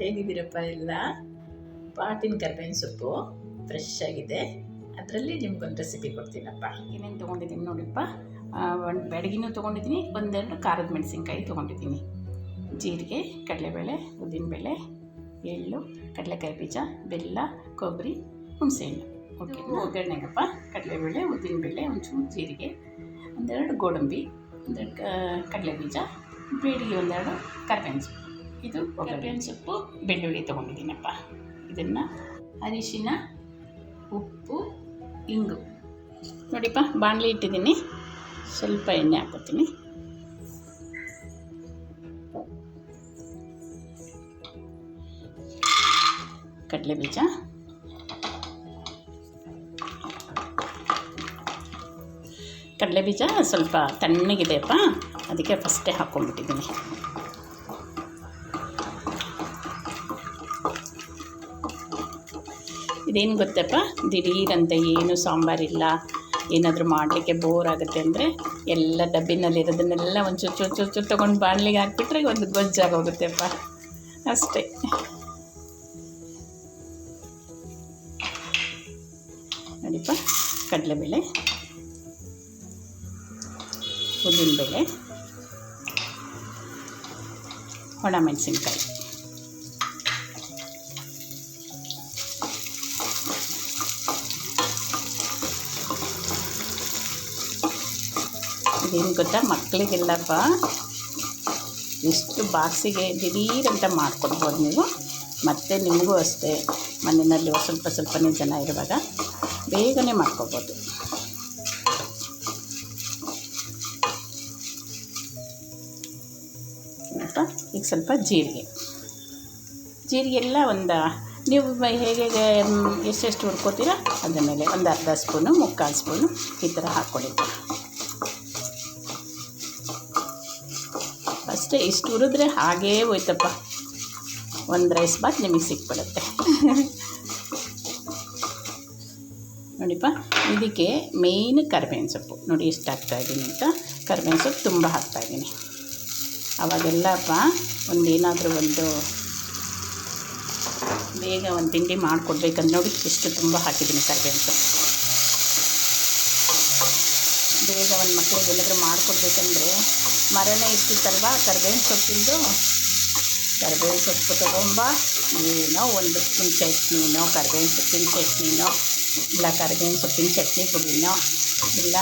ಹೇಗಿದ್ದೀರಪ್ಪ ಎಲ್ಲ? ಪಾಟಿನ ಕರ್ಬೇವಿನ ಸೊಪ್ಪು ಫ್ರೆಶ್ ಆಗಿದೆ. ಅದರಲ್ಲಿ ನಿಮ್ಗೊಂದು ರೆಸಿಪಿ ಕೊಡ್ತೀನಪ್ಪ. ಏನೇನು ತೊಗೊಂಡಿದ್ದೀನಿ ನೋಡಿಪ್ಪ? ಒಂದು ಬೆಡಗಿನೂ ತೊಗೊಂಡಿದ್ದೀನಿ ಒಂದೆರಡು ಖಾರದ ಮೆಣಸಿನ್ಕಾಯಿ ತೊಗೊಂಡಿದ್ದೀನಿ. ಜೀರಿಗೆ ಕಡಲೆಬೇಳೆ ಉದ್ದಿನಬೇಳೆ ಎಳ್ಳು ಕಡಲೆಕಾಯಿ ಬೀಜ ಬೆಲ್ಲ ಕೊಬ್ಬರಿ ಹುಣಸೆಹಣ್ಣು. ಓಕೆ ಒಗ್ಗರಣೆಗಪ್ಪ. ಕಡಲೆಬೇಳೆ ಉದ್ದಿನಬೇಳೆ ಒಂಚೂರು ಜೀರಿಗೆ ಒಂದೆರಡು ಗೋಡಂಬಿ ಒಂದೆರಡು ಕಡಲೆ ಬೀಜ ಬೇಡಿಗೆ ಒಂದೆರಡು ಕರ್ಬೇವಿನ ಸೊಪ್ಪು. ಇದು ಕರ್ಬೇವಿನ ಸೊಪ್ಪು ಬೆಳ್ಳುಳ್ಳಿ ತೊಗೊಂಡಿದ್ದೀನಪ್ಪ. ಇದನ್ನು ಅರಿಶಿನ ಉಪ್ಪು ಇಂಗು. ನೋಡಿಪ್ಪ ಬಾಣಲಿ ಇಟ್ಟಿದ್ದೀನಿ. ಸ್ವಲ್ಪ ಎಣ್ಣೆ ಹಾಕೋತೀನಿ ಕಡಲೆ ಬೀಜ ಕಡಲೆ ಬೀಜ ಸ್ವಲ್ಪ ತಣ್ಣಗಿದೆಯಪ್ಪ. ಅದಕ್ಕೆ ಫಸ್ಟೇ ಹಾಕ್ಕೊಂಡ್ಬಿಟ್ಟಿದ್ದೀನಿ. ಇದೇನು ಗೊತ್ತಪ್ಪ? ದಿಢೀರಂತ ಏನು ಸಾಂಬಾರಿಲ್ಲ ಏನಾದರೂ ಮಾಡಲಿಕ್ಕೆ ಬೋರ್ ಆಗುತ್ತೆ ಅಂದರೆ ಎಲ್ಲ ಡಬ್ಬಿನಲ್ಲಿರೋದನ್ನೆಲ್ಲ ಒಂದು ಚೂರು ಚೂರು ಚೂರು ಚೂರು ತೊಗೊಂಡು ಬಾಣಲಿಗೆ ಹಾಕಿಬಿಟ್ರೆ ಒಂದು ಗೊಜ್ಜಾಗಿ ಹೋಗುತ್ತೆಪ್ಪ. ಅಷ್ಟೇ. ನೋಡಿಪ್ಪ, ಕಡಲೆಬೇಳೆ, ಉದ್ದಿನಬೇಳೆ ಒಣಮೆಣಸಿನ್ಕಾಯಿ ಇದೇನು ಗೊತ್ತಾ? ಮಕ್ಕಳಿಗೆಲ್ಲಪ್ಪ ಎಷ್ಟು ಬಾಕ್ಸಿಗೆ ದಿಢೀರಂತ ಮಾಡ್ಕೊಡ್ಬೋದು ನೀವು. ಮತ್ತು ನಿಮಗೂ ಅಷ್ಟೇ. ಮನೆಯಲ್ಲಿ ಸ್ವಲ್ಪ ಸ್ವಲ್ಪನೇ ಜನ ಇರುವಾಗ ಬೇಗನೆ ಮಾಡ್ಕೊಬೋದು. ಈಗ ಸ್ವಲ್ಪ ಜೀರಿಗೆ. ಜೀರಿಗೆ ಎಲ್ಲ ಒಂದು, ನೀವು ಹೇಗೆ ಎಷ್ಟೆಷ್ಟು ಹುಡ್ಕೋತೀರ ಅದ್ರ ಮೇಲೆ ಒಂದು ಅರ್ಧ ಸ್ಪೂನು, ಮುಕ್ಕಾಲು ಸ್ಪೂನು ಈ ಥರ ಹಾಕ್ಕೊಳ್ಳಿ ಅಷ್ಟೇ, ಇಷ್ಟು ಹುರಿದ್ರೆ ಹಾಗೇ ಹೋಯ್ತಪ್ಪ. ಒಂದು ರೈಸ್ ಬಾತ್ ನಿಮಗೆ ಸಿಕ್ಬಿಡುತ್ತೆ. ನೋಡಿಪ್ಪ, ಇದಕ್ಕೆ ಮೇಯ್ನ್ ಕರ್ಬೇವಿನ ಸೊಪ್ಪು. ನೋಡಿ, ಎಷ್ಟು ಹಾಕ್ತಾಯಿದ್ದೀನಿ ಅಂತ. ಕರ್ಬೇವಿನ ಸೊಪ್ಪು ತುಂಬ ಹಾಕ್ತಾಯಿದ್ದೀನಿ ಅವಾಗೆಲ್ಲಪ್ಪ ಒಂದು ಏನಾದರೂ ಒಂದು ಬೇಗ ಒಂದು ತಿಂಡಿ ಮಾಡಿಕೊಡ್ಬೇಕಂದ್ರೆ ನೋಡಿ, ಇಷ್ಟು ತುಂಬ ಹಾಕಿದ್ದೀನಿ ಕರ್ಬೇವಿನ ಸೊಪ್ಪು. ಬೇಗ ಒಂದು ಮಕ್ಕಳಿಗೆ ಏನಾದರೂ ಮಾಡಿಕೊಡ್ಬೇಕಂದ್ರೆ ಮರನೇ ಇರ್ತಿತ್ತಲ್ವ ಕರ್ಬೇವಿನ ಸೊಪ್ಪಿಂದು. ಕರ್ಬೇವಿನ ಸೊಪ್ಪು ತೊಗೊಂಬ. ಏನೋ ಒಂದು ಸ್ಪೂನ್ ಚಟ್ನಿನೋ ಕರ್ಬೇವಿನ ಸೊಪ್ಪಿನ ಚಟ್ನಿನೋ ಇಲ್ಲ ಕರ್ಬೇವಿನ ಸೊಪ್ಪಿನ ಚಟ್ನಿ ಪುಡಿನೋ ಇಲ್ಲ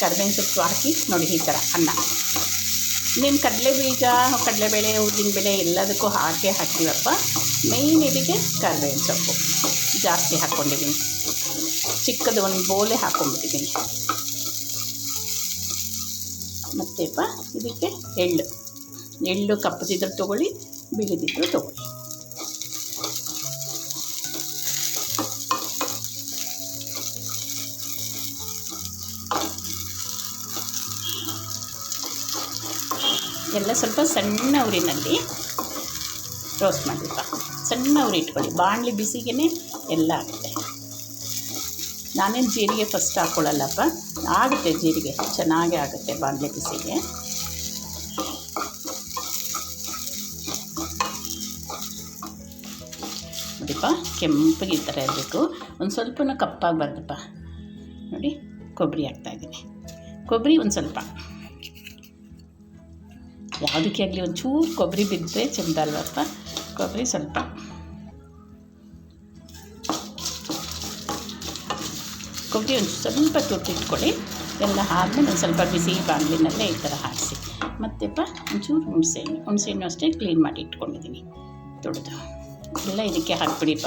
ಕರ್ಬೇವಿನ ಸೊಪ್ಪು ಹಾಕಿ ನೋಡಿ ಈ ಥರ ಅನ್ನ. ನಿಮ್ಮ ಕಡಲೆ ಬೀಜ, ಕಡಲೆಬೇಳೆ ಉದ್ದಿನಬೇಳೆ ಎಲ್ಲದಕ್ಕೂ ಹಾಕಿ ಹಾಕ್ತೀವಪ್ಪ ಮೇಯ್ನ್ ಇದಕ್ಕೆ ಕರ್ಬೇವಿನ ಸೊಪ್ಪು. ಜಾಸ್ತಿ ಹಾಕ್ಕೊಂಡಿದ್ದೀನಿ ಚಿಕ್ಕದು ಒಂದು ಬೋಲೆ ಹಾಕ್ಕೊಂಡ್ಬಿಟ್ಟಿದ್ದೀನಿ ಮತ್ತೆಪ್ಪ ಇದಕ್ಕೆ ಎಳ್ಳು. ಎಳ್ಳು ಕಪ್ಪದಿದ್ರೂ ತೊಗೊಳ್ಳಿ ಬಿಳಿದಿದ್ರು ತೊಗೊಳ್ಳಿ. ಎಲ್ಲ ಸ್ವಲ್ಪ ಸಣ್ಣ ಉರಿನಲ್ಲಿ ರೋಸ್ಟ್ ಮಾಡಿಪ್ಪ ಸಣ್ಣ ಉರಿ ಇಟ್ಕೊಳ್ಳಿ. ಬಾಣಲಿ ಬಿಸಿಗೆ ಎಲ್ಲ ಆಗುತ್ತೆ. ನಾನೇನು ಜೀರಿಗೆ ಫಸ್ಟ್ ಹಾಕ್ಕೊಳ್ಳಲ್ಲಪ್ಪ ಆಗುತ್ತೆ ಜೀರಿಗೆ, ಚೆನ್ನಾಗೇ ಆಗುತ್ತೆ ಬಾಣಲೆ ಬಿಸಿಗೆ. ನೋಡಿಪ್ಪ, ಕೆಂಪಗೆ ಈ ಥರ ಇರಬೇಕು. ಒಂದು ಸ್ವಲ್ಪನೂ ಕಪ್ಪಾಗಬಾರ್ದಪ್ಪ ನೋಡಿ, ಕೊಬ್ಬರಿ ಹಾಕ್ತಾಯಿದ್ದೀನಿ ಕೊಬ್ಬರಿ ಒಂದು ಸ್ವಲ್ಪ. ಯಾವುದಕ್ಕೆ ಆಗಲಿ ಒಂಚೂರು ಕೊಬ್ಬರಿ ಬಿದ್ದರೆ ಚೆಂದ ಅಲ್ವಪ್ಪ? ಕೊಬ್ಬರಿ ಸ್ವಲ್ಪ. ಕೊಬ್ಬರಿ ಒಂದು ಸ್ವಲ್ಪ ತುರ್ತಿಟ್ಕೊಳ್ಳಿ ಎಲ್ಲ ಆದಮೇಲೆ ಒಂದು ಸ್ವಲ್ಪ ಬಿಸಿ ಬಾಣಲಿನಲ್ಲೇ ಈ ಥರ ಹಾಕಿಸಿ. ಮತ್ತೆಪ್ಪ, ಒಂಚೂರು ಹುಣಸೆಹಣ್ಣು. ಹುಣಸೆಹಣ್ಣು ಅಷ್ಟೇ ಕ್ಲೀನ್ ಮಾಡಿ ಇಟ್ಕೊಂಡಿದ್ದೀನಿ ತೊಡೆದು ಎಲ್ಲ ಇದಕ್ಕೆ ಹಾಕ್ಬಿಡಿಪ್ಪ.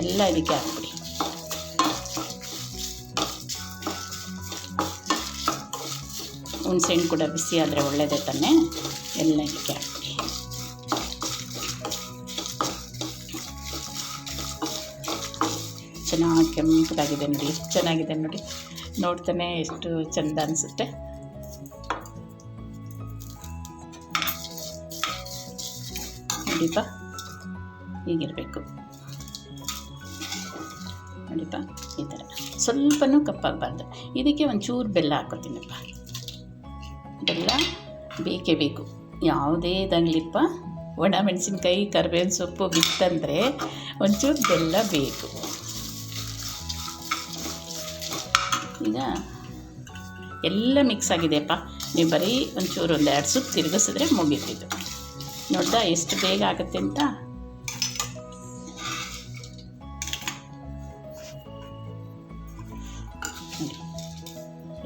ಎಲ್ಲ ಇದಕ್ಕೆ ಹಾಕ್ಬಿಡಿ. ಹುಣಸೆಹಣ್ಣು ಕೂಡ ಬಿಸಿ ಆದರೆ ಒಳ್ಳೆಯದೇ ತಾನೇ? ಎಲ್ಲ ಇದಕ್ಕೆ ಹಾಕ್ಬಿಡಿ. ಚೆನ್ನಾಗಿ ಕೆಂಪಾಗಿದೆ ನೋಡಿ, ಎಷ್ಟು ಚೆನ್ನಾಗಿದೆ ನೋಡಿ. ನೋಡ್ತಾನೆ ಎಷ್ಟು ಚೆಂದ ಅನಿಸುತ್ತೆ. ನೋಡಿಪ್ಪ, ಹೀಗಿರಬೇಕು. ನೋಡಿಪ್ಪ, ಈ ಥರ ಸ್ವಲ್ಪನೂ ಕಪ್ಪಾಗಬಾರ್ದು. ಇದಕ್ಕೆ ಒಂಚೂರು ಬೆಲ್ಲ ಹಾಕೋತೀನಪ್ಪ. ಬೆಲ್ಲ ಬೇಕೇ ಬೇಕು. ಯಾವುದೇ ಇದಾಗಲಿಪ್ಪ, ಒಣ ಮೆಣಸಿನ್ಕಾಯಿ, ಕರಿಬೇವಿನ ಸೊಪ್ಪು, ಬಿತ್ತಂದರೆ ಒಂಚೂರು ಬೆಲ್ಲ ಬೇಕು. ಈಗ ಎಲ್ಲ ಮಿಕ್ಸ್ ಆಗಿದೆಯಪ್ಪ. ನೀವು ಬರೀ ಒಂಚೂರು ಒಂದು ಎರಡು ಸುತ್ತು ತಿರುಗಿಸಿದ್ರೆ ಮುಗೀತಿದ್ದು ನೋಡ್ತಾ ಎಷ್ಟು ಬೇಗ ಆಗುತ್ತೆ ಅಂತ.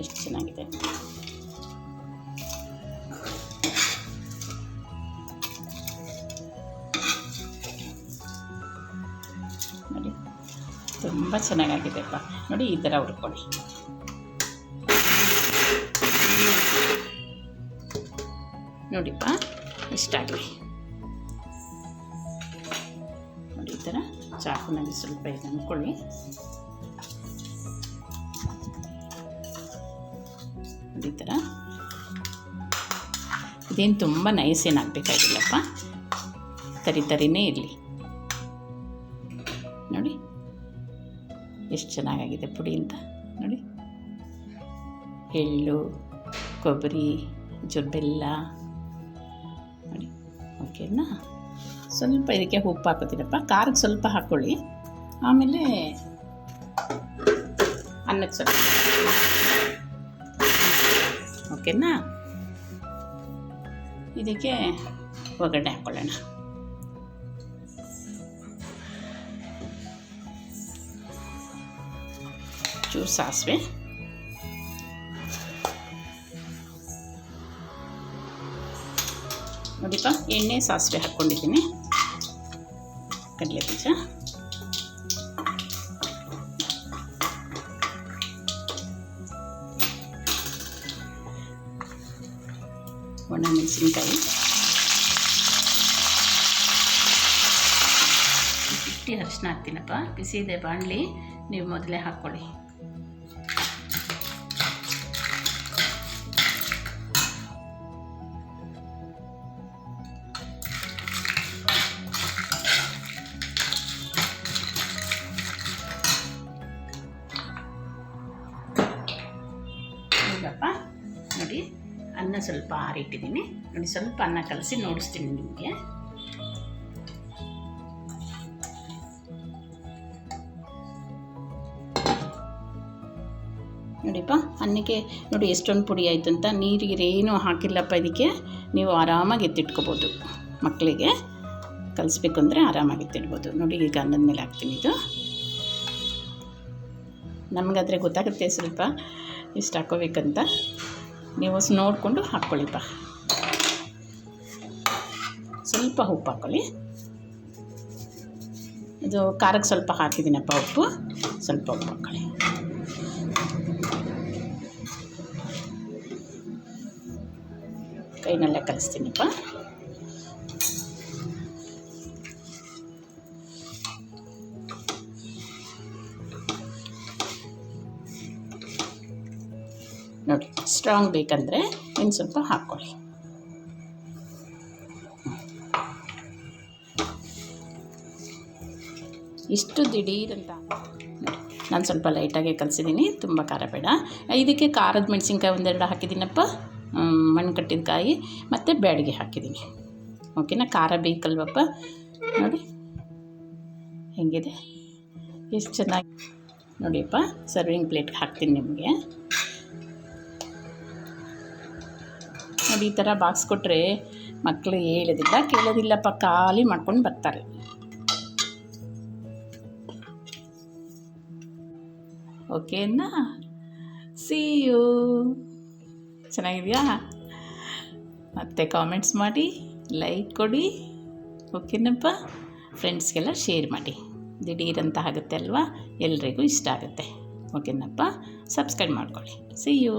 ಎಷ್ಟು ಚೆನ್ನಾಗಿದೆ. ತುಂಬ ಚೆನ್ನಾಗಾಗಿದೆಪ್ಪ. ನೋಡಿ, ಈ ಥರ ಹುರ್ಕೊಳ್ಳಿ. ನೋಡಿಪ್ಪ, ಇಷ್ಟಾಗಲಿ. ನೋಡಿ, ಈ ಥರ ಚಾಕುನಲ್ಲಿ ಸ್ವಲ್ಪ ಇದು ಅಂದ್ಕೊಳ್ಳಿ ಈ ಥರ. ಇದೇನು ತುಂಬ ನೈಸ್ ಏನಾಗಬೇಕಾಗಿಲ್ಲಪ್ಪ. ತರಿ ತರಿನೇ ಇರಲಿ. ಎಷ್ಟು ಚೆನ್ನಾಗಾಗಿದೆ ಪುಡಿ ಅಂತ ನೋಡಿ. ಎಳ್ಳು, ಕೊಬ್ಬರಿ ಒಂಚೂರು ಬೆಲ್ಲ ನೋಡಿ ಓಕೆನಾ ಸ್ವಲ್ಪ ಇದಕ್ಕೆ ಉಪ್ಪು ಹಾಕೋತೀನಪ್ಪ ಖಾರಕ್ಕೆ ಸ್ವಲ್ಪ ಹಾಕ್ಕೊಳ್ಳಿ. ಆಮೇಲೆ ಅನ್ನಕ್ಕೆ ಸ್ವಲ್ಪ. ಓಕೆನಾ ಇದಕ್ಕೆ ಒಗ್ಗರಣೆ ಹಾಕ್ಕೊಳ್ಳೋಣ. ಚೂರು ಸಾಸಿವೆ ನೋಡಿಪ್ಪ ಎಣ್ಣೆ ಸಾಸಿವೆ ಹಾಕ್ಕೊಂಡಿದ್ದೀನಿ. ಕಡಲೆ ಬೀಜ. ಒಣ ಮೆಣಸಿನ್ಕಾಯಿ ಅರಿಶಿನ ಹಾಕ್ತೀನಪ್ಪ. ಬಿಸಿ ಇದೆ ಬಾಣಲಿ, ನೀವು ಮೊದಲೇ ಹಾಕ್ಕೊಳ್ಳಿ. ಈಗಪ್ಪ ನೋಡಿ ಅನ್ನ ಸ್ವಲ್ಪ ಆರಿಟ್ಟಿದ್ದೀನಿ. ನೋಡಿ ಸ್ವಲ್ಪ ಅನ್ನ ಕಲಸಿ ನೋಡಿಸ್ತೀನಿ ನಿಮಗೆ. ನೋಡಿಪ್ಪ, ಅನ್ನಕ್ಕೆ ನೋಡಿ ಎಷ್ಟೊಂದು ಪುಡಿ ಆಯಿತು ಅಂತ ನೀರಿಗೆ ಏನೂ ಹಾಕಿಲ್ಲಪ್ಪ ಇದಕ್ಕೆ. ನೀವು ಆರಾಮಾಗಿ ಎತ್ತಿಟ್ಕೋಬೋದು ಮಕ್ಕಳಿಗೆ ಕಲಿಸ್ಬೇಕು ಅಂದರೆ ಆರಾಮಾಗಿ ಎತ್ತಿಡ್ಬೋದು ನೋಡಿ ಈಗ ಅನ್ನದ ಮೇಲೆ ಹಾಕ್ತೀನಿ ಇದು. ನಮಗಾದರೆ ಗೊತ್ತಾಗುತ್ತೆ ಸ್ವಲ್ಪ ಇಷ್ಟು ಹಾಕೋಬೇಕಂತ. ನೀವು ನೋಡಿಕೊಂಡು ಹಾಕ್ಕೊಳ್ಳಿಪ್ಪ ಸ್ವಲ್ಪ ಉಪ್ಪು ಹಾಕ್ಕೊಳ್ಳಿ. ಇದು ಖಾರಕ್ಕೆ ಸ್ವಲ್ಪ ಹಾಕಿದ್ದೀನಪ್ಪ ಉಪ್ಪು. ಸ್ವಲ್ಪ ಉಪ್ಪು ಹಾಕ್ಕೊಳ್ಳಿ. ಕೈನಲ್ಲೇ ಕಲಿಸ್ತೀನಿಪ್ಪ ನೋಡಿ ಸ್ಟ್ರಾಂಗ್ ಬೇಕಂದರೆ ಇನ್ನು ಸ್ವಲ್ಪ ಹಾಕ್ಕೊಳ್ಳಿ. ಇಷ್ಟು ದಿಢೀರಂತ ನಾನು ಸ್ವಲ್ಪ ಲೈಟಾಗೆ ಕಲಿಸಿದ್ದೀನಿ ತುಂಬ ಖಾರ ಬೇಡ. ಇದಕ್ಕೆ ಖಾರದ ಮೆಣಸಿನ್ಕಾಯಿ ಒಂದೆರಡು ಹಾಕಿದ್ದೀನಪ್ಪ ಮಣ್ಣು ಕಟ್ಟಿದ ಕಾಯಿ ಮತ್ತು ಬ್ಯಾಡಿಗೆ ಹಾಕಿದ್ದೀನಿ ಓಕೆನಾ? ಖಾರ ಬೇಕಲ್ವಪ್ಪ? ನೋಡಿ, ಹೆಂಗಿದೆ? ಎಷ್ಟು ಚೆನ್ನಾಗಿ ನೋಡಿಯಪ್ಪ ಸರ್ವಿಂಗ್ ಪ್ಲೇಟ್ಗೆ ಹಾಕ್ತೀನಿ ನಿಮಗೆ. ನೋಡಿ ಈ ಥರ ಬಾಕ್ಸ್ ಕೊಟ್ಟರೆ ಮಕ್ಕಳು ಹೇಳೋದಿಲ್ಲ, ಕೇಳೋದಿಲ್ಲಪ್ಪ, ಖಾಲಿ ಮಾಡ್ಕೊಂಡು ಬರ್ತಾರೆ. ಓಕೆನಾ ಸಿ ಯು ಚೆನ್ನಾಗಿದೆಯಾ? ಮತ್ತೆ ಕಾಮೆಂಟ್ಸ್ ಮಾಡಿ ಲೈಕ್ ಕೊಡಿ. ಓಕೆನಪ್ಪ ಫ್ರೆಂಡ್ಸ್ಗೆಲ್ಲ ಶೇರ್ ಮಾಡಿ. ದಿಢೀರಂತ ಆಗುತ್ತೆ ಅಲ್ವಾ? ಎಲ್ರಿಗೂ ಇಷ್ಟ ಆಗುತ್ತೆ. ಓಕೆನಪ್ಪ ಸಬ್ಸ್ಕ್ರೈಬ್ ಮಾಡ್ಕೊಳ್ಳಿ. See you